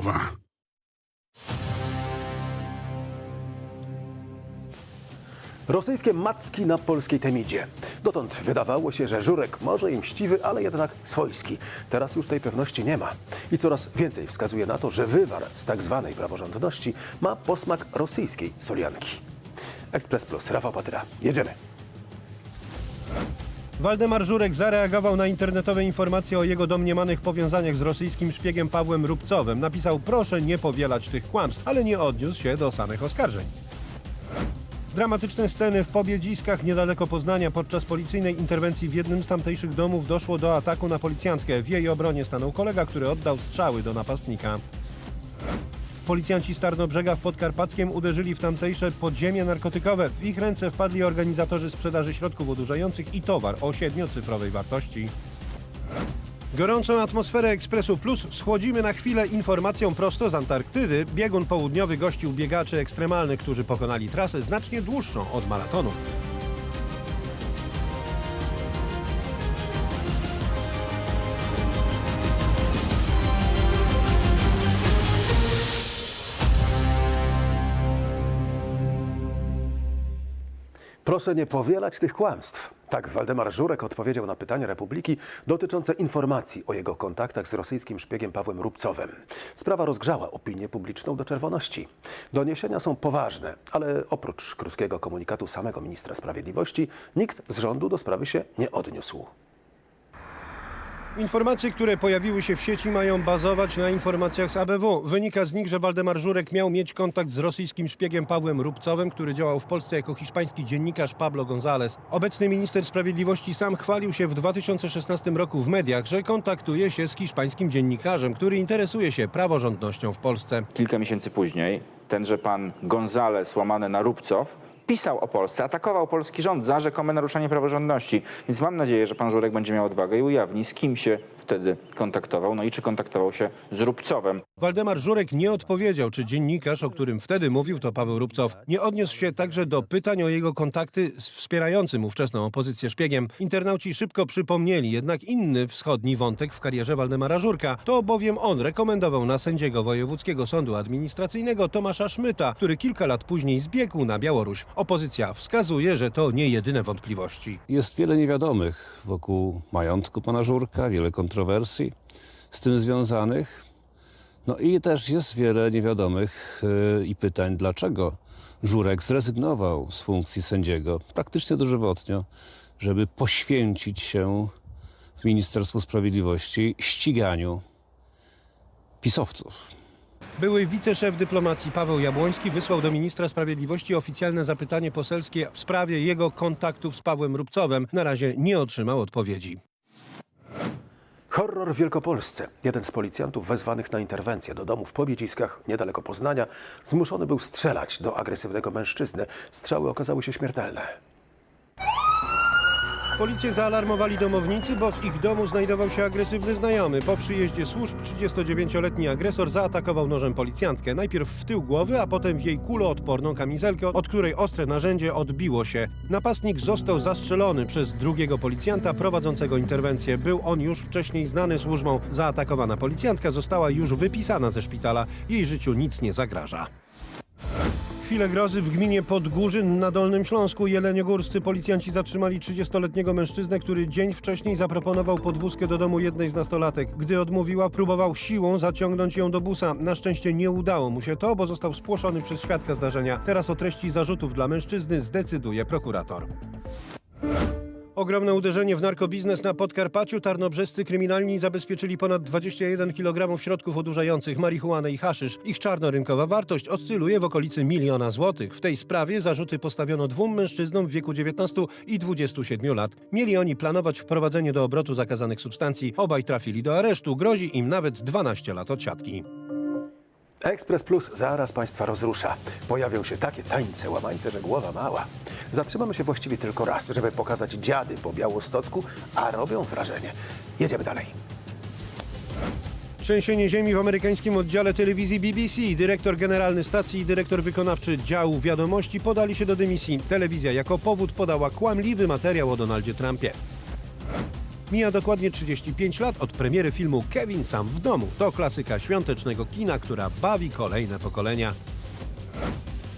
głowa. Rosyjskie macki na polskiej Temidzie. Dotąd wydawało się, że Żurek może i mściwy, ale jednak swojski. Teraz już tej pewności nie ma. I coraz więcej wskazuje na to, że wywar z tak zwanej praworządności ma posmak rosyjskiej solianki. Ekspres Plus, Rafał Patyra. Jedziemy. Waldemar Żurek zareagował na internetowe informacje o jego domniemanych powiązaniach z rosyjskim szpiegiem Pawłem Rubcowem. Napisał, proszę nie powielać tych kłamstw, ale nie odniósł się do samych oskarżeń. Dramatyczne sceny w Pobiedziskach niedaleko Poznania podczas policyjnej interwencji w jednym z tamtejszych domów doszło do ataku na policjantkę. W jej obronie stanął kolega, który oddał strzały do napastnika. Policjanci z Tarnobrzega w Podkarpackiem uderzyli w tamtejsze podziemie narkotykowe. W ich ręce wpadli organizatorzy sprzedaży środków odurzających i towar o siedmiocyfrowej wartości. Gorącą atmosferę Ekspresu Plus schłodzimy na chwilę informacją prosto z Antarktydy. Biegun południowy gościł biegaczy ekstremalnych, którzy pokonali trasę znacznie dłuższą od maratonu. Proszę nie powielać tych kłamstw. Tak Waldemar Żurek odpowiedział na pytania Republiki dotyczące informacji o jego kontaktach z rosyjskim szpiegiem Pawłem Rubcowem. Sprawa rozgrzała opinię publiczną do czerwoności. Doniesienia są poważne, ale oprócz krótkiego komunikatu samego ministra sprawiedliwości, nikt z rządu do sprawy się nie odniósł. Informacje, które pojawiły się w sieci mają bazować na informacjach z ABW. Wynika z nich, że Waldemar Żurek miał mieć kontakt z rosyjskim szpiegiem Pawłem Rubcowem, który działał w Polsce jako hiszpański dziennikarz Pablo González. Obecny minister sprawiedliwości sam chwalił się w 2016 roku w mediach, że kontaktuje się z hiszpańskim dziennikarzem, który interesuje się praworządnością w Polsce. Kilka miesięcy później tenże pan Gonzales, łamany na Rubcow, pisał o Polsce, atakował polski rząd za rzekome naruszenie praworządności. Więc mam nadzieję, że pan Żurek będzie miał odwagę i ujawni, z kim się wtedy kontaktował, no i czy kontaktował się z Rubcowem. Waldemar Żurek nie odpowiedział, czy dziennikarz, o którym wtedy mówił, to Paweł Rubcow. Nie odniósł się także do pytań o jego kontakty z wspierającym ówczesną opozycję szpiegiem. Internauci szybko przypomnieli jednak inny wschodni wątek w karierze Waldemara Żurka. To bowiem on rekomendował na sędziego Wojewódzkiego Sądu Administracyjnego Tomasza Szmyta, który kilka lat później zbiegł na Białoruś. Opozycja wskazuje, że to nie jedyne wątpliwości. Jest wiele niewiadomych wokół majątku pana Żurka, wiele kontrowersji z tym związanych. No i też jest wiele niewiadomych yy, i pytań, dlaczego Żurek zrezygnował z funkcji sędziego praktycznie dożywotnio, żeby poświęcić się w Ministerstwu Sprawiedliwości ściganiu pisowców. Były wiceszef dyplomacji Paweł Jabłoński wysłał do ministra sprawiedliwości oficjalne zapytanie poselskie w sprawie jego kontaktów z Pawłem Rubcowem. Na razie nie otrzymał odpowiedzi. Horror w Wielkopolsce. Jeden z policjantów wezwanych na interwencję do domu w Pobiedziskach, niedaleko Poznania, zmuszony był strzelać do agresywnego mężczyzny. Strzały okazały się śmiertelne. Policję zaalarmowali domownicy, bo w ich domu znajdował się agresywny znajomy. Po przyjeździe służb 39-letni agresor zaatakował nożem policjantkę. Najpierw w tył głowy, a potem w jej kuloodporną kamizelkę, od której ostre narzędzie odbiło się. Napastnik został zastrzelony przez drugiego policjanta prowadzącego interwencję. Był on już wcześniej znany służbom. Zaatakowana policjantka została już wypisana ze szpitala. Jej życiu nic nie zagraża. Chwilę grozy w gminie Podgórzyn na Dolnym Śląsku. Jeleniogórscy policjanci zatrzymali 30-letniego mężczyznę, który dzień wcześniej zaproponował podwózkę do domu jednej z nastolatek. Gdy odmówiła, próbował siłą zaciągnąć ją do busa. Na szczęście nie udało mu się to, bo został spłoszony przez świadka zdarzenia. Teraz o treści zarzutów dla mężczyzny zdecyduje prokurator. Ogromne uderzenie w narkobiznes na Podkarpaciu. Tarnobrzescy kryminalni zabezpieczyli ponad 21 kg środków odurzających, marihuanę i haszysz. Ich czarnorynkowa wartość oscyluje w okolicy miliona złotych. W tej sprawie zarzuty postawiono dwóm mężczyznom w wieku 19 i 27 lat. Mieli oni planować wprowadzenie do obrotu zakazanych substancji. Obaj trafili do aresztu. Grozi im nawet 12 lat odsiadki. Ekspres Plus zaraz Państwa rozrusza. Pojawią się takie tańce, łamańce, że głowa mała. Zatrzymamy się właściwie tylko raz, żeby pokazać dziady po Białostocku, a robią wrażenie. Jedziemy dalej. Trzęsienie ziemi w amerykańskim oddziale telewizji BBC. Dyrektor generalny stacji i dyrektor wykonawczy działu wiadomości podali się do dymisji. Telewizja jako powód podała kłamliwy materiał o Donaldzie Trumpie. Mija dokładnie 35 lat od premiery filmu Kevin sam w domu. To klasyka świątecznego kina, która bawi kolejne pokolenia.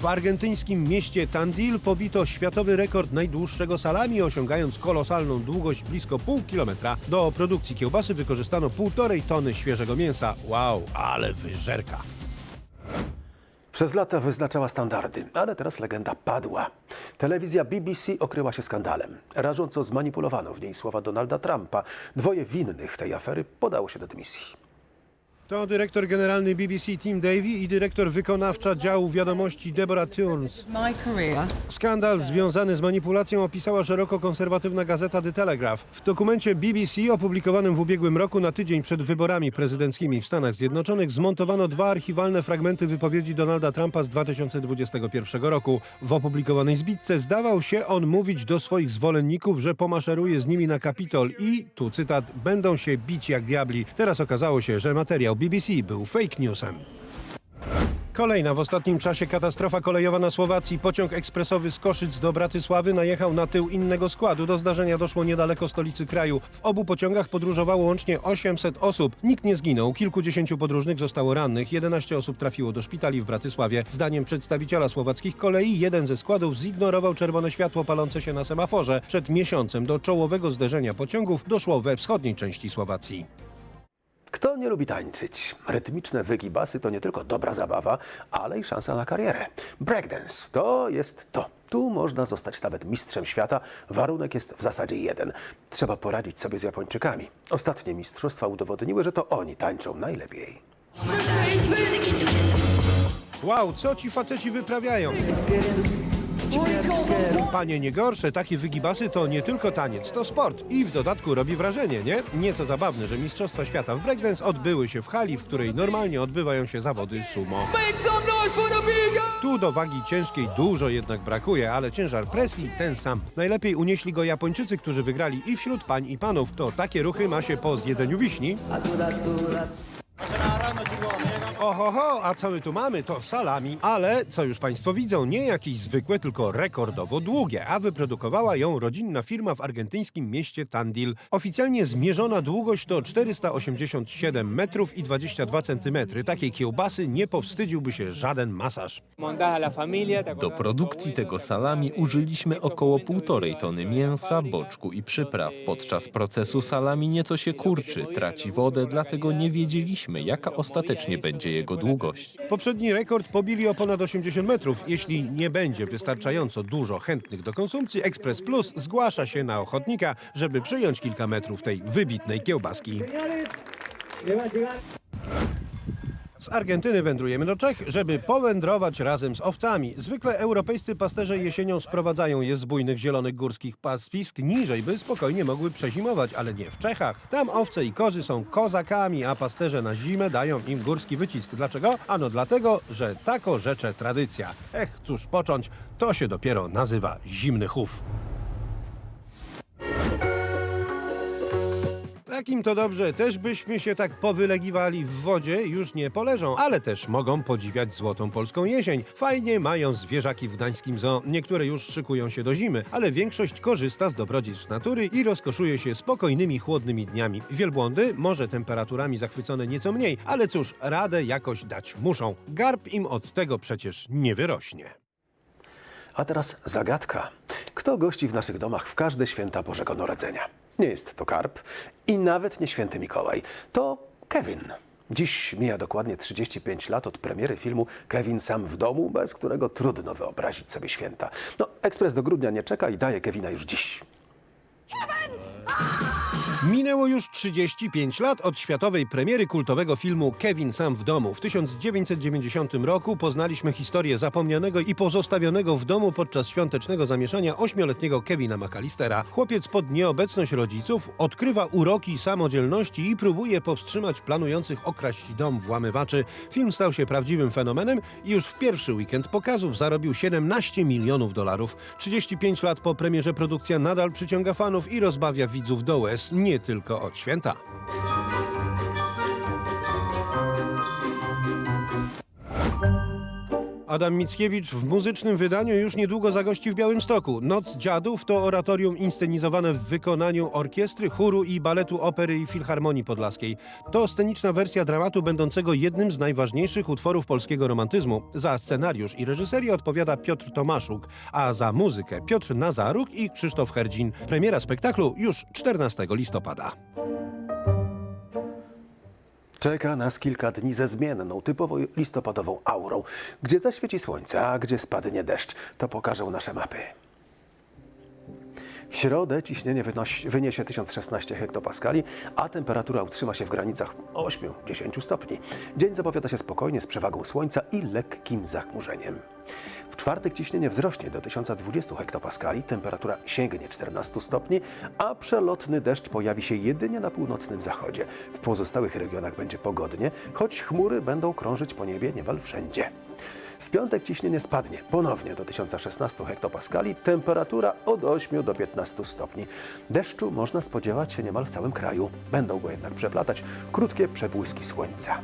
W argentyńskim mieście Tandil pobito światowy rekord najdłuższego salami, osiągając kolosalną długość blisko pół kilometra. Do produkcji kiełbasy wykorzystano półtorej tony świeżego mięsa. Wow, ale wyżerka! Przez lata wyznaczała standardy, ale teraz legenda padła. Telewizja BBC okryła się skandalem. Rażąco zmanipulowano w niej słowa Donalda Trumpa. Dwoje winnych tej afery podało się do dymisji. To dyrektor generalny BBC Tim Davie i dyrektor wykonawcza działu wiadomości Deborah career Skandal związany z manipulacją opisała szeroko konserwatywna gazeta The Telegraph. W dokumencie BBC opublikowanym w ubiegłym roku na tydzień przed wyborami prezydenckimi w Stanach Zjednoczonych zmontowano dwa archiwalne fragmenty wypowiedzi Donalda Trumpa z 2021 roku. W opublikowanej zbitce zdawał się on mówić do swoich zwolenników, że pomaszeruje z nimi na Kapitol i, tu cytat, będą się bić jak diabli. Teraz okazało się, że materiał BBC był fake newsem. Kolejna w ostatnim czasie katastrofa kolejowa na Słowacji. Pociąg ekspresowy z Koszyc do Bratysławy najechał na tył innego składu. Do zdarzenia doszło niedaleko stolicy kraju. W obu pociągach podróżowało łącznie 800 osób. Nikt nie zginął, kilkudziesięciu podróżnych zostało rannych. 11 osób trafiło do szpitali w Bratysławie. Zdaniem przedstawiciela słowackich kolei, jeden ze składów zignorował czerwone światło palące się na semaforze. Przed miesiącem do czołowego zderzenia pociągów doszło we wschodniej części Słowacji. Kto nie lubi tańczyć? Rytmiczne wygibasy to nie tylko dobra zabawa, ale i szansa na karierę. Breakdance to jest to. Tu można zostać nawet mistrzem świata. Warunek jest w zasadzie jeden. Trzeba poradzić sobie z Japończykami. Ostatnie mistrzostwa udowodniły, że to oni tańczą najlepiej. Wow, co ci faceci wyprawiają? Panie nie gorsze, takie wygibasy to nie tylko taniec, to sport i w dodatku robi wrażenie, nie? Nieco zabawne, że Mistrzostwa Świata w breakdance odbyły się w hali, w której normalnie odbywają się zawody sumo. Tu do wagi ciężkiej dużo jednak brakuje, ale ciężar presji ten sam. Najlepiej unieśli go Japończycy, którzy wygrali i wśród pań i panów. To takie ruchy ma się po zjedzeniu wiśni. Ohoho, a co my tu mamy? To salami. Ale, co już Państwo widzą, nie jakieś zwykłe, tylko rekordowo długie, a wyprodukowała ją rodzinna firma w argentyńskim mieście Tandil. Oficjalnie zmierzona długość to 487 metrów i 22 centymetry. Takiej kiełbasy nie powstydziłby się żaden masaż. Do produkcji tego salami użyliśmy około półtorej tony mięsa, boczku i przypraw. Podczas procesu salami nieco się kurczy, traci wodę, dlatego nie wiedzieliśmy, jaka ostatecznie będzie jego długość. Poprzedni rekord pobili o ponad 80 metrów. Jeśli nie będzie wystarczająco dużo chętnych do konsumpcji, Express Plus zgłasza się na ochotnika, żeby przyjąć kilka metrów tej wybitnej kiełbaski. Z Argentyny wędrujemy do Czech, żeby powędrować razem z owcami. Zwykle europejscy pasterze jesienią sprowadzają je z bujnych zielonych górskich pastwisk niżej, by spokojnie mogły przezimować, ale nie w Czechach. Tam owce i kozy są kozakami, a pasterze na zimę dają im górski wycisk. Dlaczego? Ano dlatego, że tako rzecze tradycja. Ech, cóż począć, to się dopiero nazywa zimny chów. Takim to dobrze, też byśmy się tak powylegiwali w wodzie, już nie poleżą, ale też mogą podziwiać złotą polską jesień. Fajnie mają zwierzaki w gdańskim zoo, niektóre już szykują się do zimy, ale większość korzysta z dobrodziejstw natury i rozkoszuje się spokojnymi, chłodnymi dniami. Wielbłądy, może temperaturami zachwycone nieco mniej, ale cóż, radę jakoś dać muszą. Garb im od tego przecież nie wyrośnie. A teraz zagadka. Kto gości w naszych domach w każde święta Bożego Narodzenia? Nie jest to Karp i nawet nie Święty Mikołaj. To Kevin. Dziś mija dokładnie 35 lat od premiery filmu Kevin sam w domu, bez którego trudno wyobrazić sobie święta. No, ekspres do grudnia nie czeka i daje Kevina już dziś. Minęło już 35 lat od światowej premiery kultowego filmu Kevin sam w domu. W 1990 roku poznaliśmy historię zapomnianego i pozostawionego w domu podczas świątecznego zamieszania ośmioletniego Kevina McAllistera. Chłopiec pod nieobecność rodziców odkrywa uroki samodzielności i próbuje powstrzymać planujących okraść dom włamywaczy. Film stał się prawdziwym fenomenem i już w pierwszy weekend pokazów zarobił 17 milionów dolarów. 35 lat po premierze produkcja nadal przyciąga fanów i rozbawia widzów do łez, nie tylko od święta. Adam Mickiewicz w muzycznym wydaniu już niedługo zagości w Białymstoku. Noc Dziadów to oratorium inscenizowane w wykonaniu orkiestry, chóru i baletu opery i filharmonii podlaskiej. To sceniczna wersja dramatu będącego jednym z najważniejszych utworów polskiego romantyzmu. Za scenariusz i reżyserię odpowiada Piotr Tomaszuk, a za muzykę Piotr Nazaruk i Krzysztof Herdzin. Premiera spektaklu już 14 listopada. Czeka nas kilka dni ze zmienną, typowo listopadową aurą. Gdzie zaświeci słońce, a gdzie spadnie deszcz, to pokażą nasze mapy. W środę ciśnienie wyniesie 1016 hektopaskali, a temperatura utrzyma się w granicach 8-10 stopni. Dzień zapowiada się spokojnie z przewagą słońca i lekkim zachmurzeniem. W czwartek ciśnienie wzrośnie do 1020 hektopaskali, temperatura sięgnie 14 stopni, a przelotny deszcz pojawi się jedynie na północnym zachodzie. W pozostałych regionach będzie pogodnie, choć chmury będą krążyć po niebie niemal wszędzie. W piątek ciśnienie spadnie ponownie do 1016 hektopaskali, temperatura od 8 do 15 stopni. Deszczu można spodziewać się niemal w całym kraju. Będą go jednak przeplatać krótkie przebłyski słońca.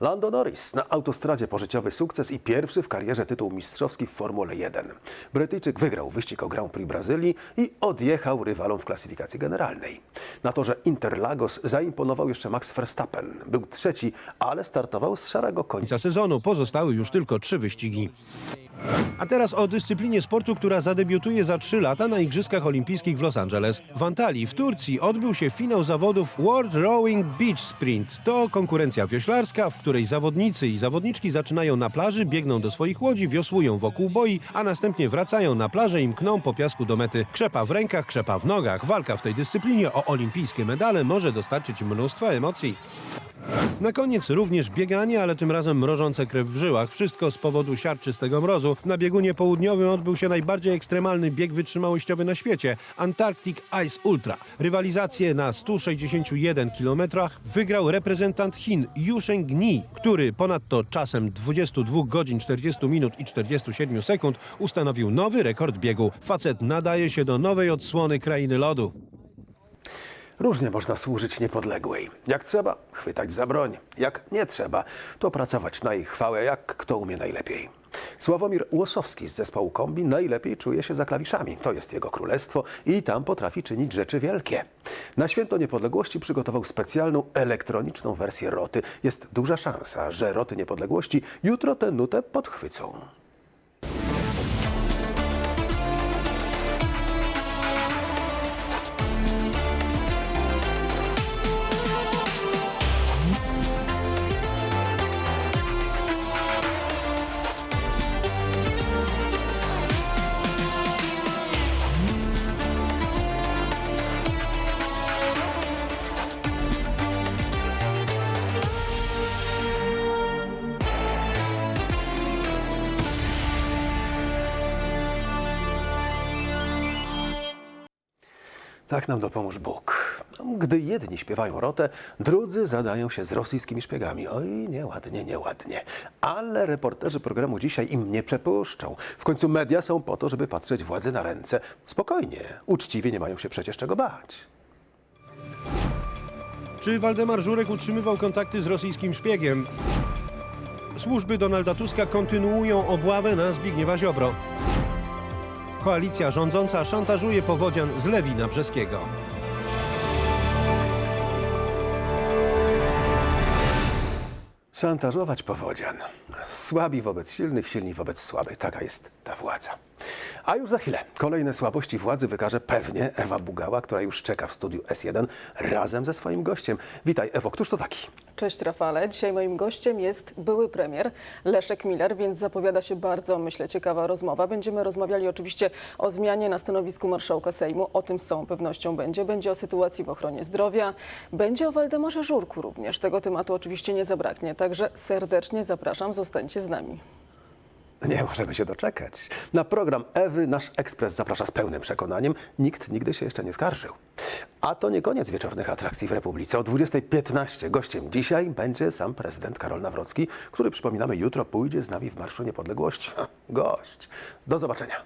Lando Norris na autostradzie pożyciowy sukces i pierwszy w karierze tytuł mistrzowski w Formule 1. Brytyjczyk wygrał wyścig o Grand Prix Brazylii i odjechał rywalom w klasyfikacji generalnej. Na torze Interlagos zaimponował jeszcze Max Verstappen. Był trzeci, ale startował z szarego końca sezonu pozostały już tylko trzy wyścigi. A teraz o dyscyplinie sportu, która zadebiutuje za trzy lata na Igrzyskach Olimpijskich w Los Angeles. W Antalii w Turcji odbył się finał zawodów World Rowing Beach Sprint. To konkurencja wioślarska, w której zawodnicy i zawodniczki zaczynają na plaży, biegną do swoich łodzi, wiosłują wokół boi, a następnie wracają na plażę i mkną po piasku do mety. Krzepa w rękach, krzepa w nogach. Walka w tej dyscyplinie o olimpijskie medale może dostarczyć mnóstwa emocji. Na koniec również bieganie, ale tym razem mrożące krew w żyłach. Wszystko z powodu siarczystego mrozu. Na biegunie południowym odbył się najbardziej ekstremalny bieg wytrzymałościowy na świecie Antarctic Ice Ultra. Rywalizację na 161 km wygrał reprezentant Chin Yusheng Ni, który ponadto czasem 22 godzin 40 minut i 47 sekund ustanowił nowy rekord biegu. Facet nadaje się do nowej odsłony krainy lodu. Różnie można służyć niepodległej. Jak trzeba, chwytać za broń. Jak nie trzeba, to pracować na ich chwałę, jak kto umie najlepiej. Sławomir Łosowski z zespołu Kombi najlepiej czuje się za klawiszami. To jest jego królestwo i tam potrafi czynić rzeczy wielkie. Na Święto Niepodległości przygotował specjalną elektroniczną wersję roty. Jest duża szansa, że roty niepodległości jutro tę nutę podchwycą. Tak nam dopomóż Bóg. Gdy jedni śpiewają rotę, drudzy zadają się z rosyjskimi szpiegami. Oj, nieładnie, nieładnie. Ale reporterzy programu dzisiaj im nie przepuszczą. W końcu media są po to, żeby patrzeć władzy na ręce. Spokojnie, uczciwie nie mają się przecież czego bać. Czy Waldemar Żurek utrzymywał kontakty z rosyjskim szpiegiem? Służby Donalda Tuska kontynuują obławę na Zbigniewa Ziobro. Koalicja rządząca szantażuje powodzian z Lewina Brzeskiego. Szantażować powodzian. Słabi wobec silnych, silni wobec słabych. Taka jest ta władza. A już za chwilę kolejne słabości władzy wykaże pewnie Ewa Bugała, która już czeka w studiu S1 razem ze swoim gościem. Witaj Ewo, któż to taki? Cześć Rafale. Dzisiaj moim gościem jest były premier Leszek Miller, więc zapowiada się bardzo, myślę, ciekawa rozmowa. Będziemy rozmawiali oczywiście o zmianie na stanowisku marszałka Sejmu. O tym z całą pewnością będzie. Będzie o sytuacji w ochronie zdrowia. Będzie o Waldemarze Żurku również. Tego tematu oczywiście nie zabraknie. Także serdecznie zapraszam. Zostańcie z nami. Nie możemy się doczekać. Na program Ewy nasz ekspres zaprasza z pełnym przekonaniem. Nikt nigdy się jeszcze nie skarżył. A to nie koniec wieczornych atrakcji w Republice. O 20.15 gościem dzisiaj będzie sam prezydent Karol Nawrocki, który przypominamy jutro pójdzie z nami w Marszu Niepodległości. Gość. Do zobaczenia.